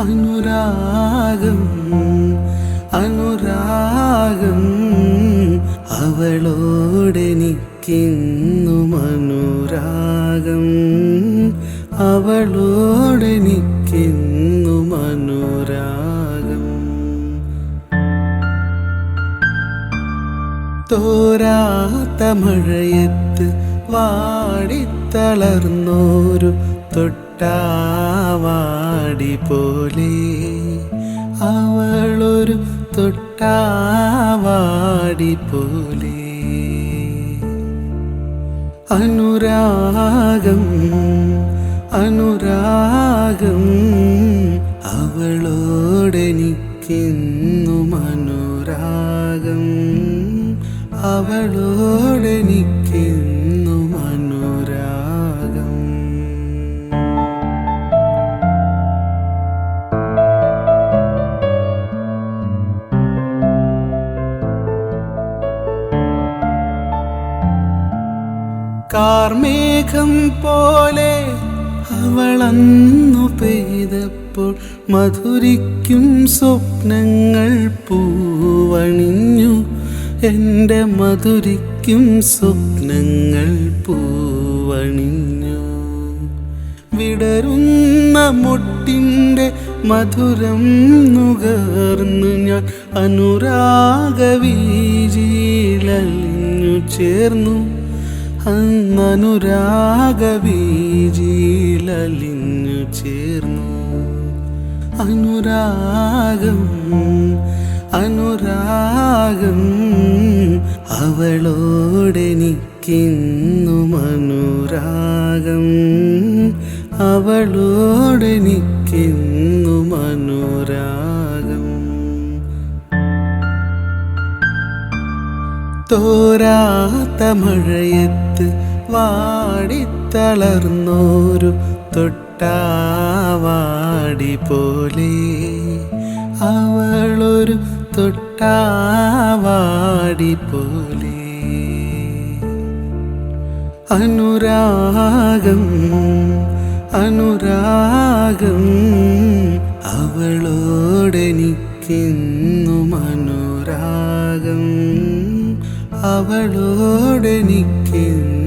അനുരാഗം അനുരാഗം അവളോടെനിക്കുന്നു മനുരാഗം അവളോടെനിക്കുന്നു മനുരാഗം. തോരാത്ത മഴയത്ത് വാടിത്തളർന്നോരു തൊട്ട് തൊട്ടാവാടി പോലെ അവളൊരു തൊട്ടാവാടി പോലെ അനുരാഗം അനുരാഗം അവളോടെനിക്കിന്നും അനുരാഗം അവളോടെനിക്കിന്നും കാർമേഘം പോലെ അവളന്നു പെയ്തപ്പോൾ മധുരിക്കും സ്വപ്നങ്ങൾ പൂവണിഞ്ഞു. എന്റെ മധുരിക്കും സ്വപ്നങ്ങൾ പൂവണിഞ്ഞു. വിടരുന്ന മുട്ടിന്റെ മധുരം നുകർന്നു ഞാൻ അനുരാഗവീജിയിലലിഞ്ഞു ചേർന്നു. അന്നനുരാഗവീജിയിലലിഞ്ഞു ചേർന്നു. അനുരാഗം അനുരാഗം അവളോടെനിക്കുന്നു മനുരാഗം. അവളോടെനിക്കിന്നും അനുരാഗം തോരാത്ത മഴയത്ത് വാടിത്തളർന്നോരു തൊട്ടാവാടി പോലെ അവളൊരു തൊട്ടാവാടി പോലെ അനുരാഗം അനുരാഗം അവളോടെനിക്കുന്നു അനുരാഗം. അവളോടെനിക്കിന്നും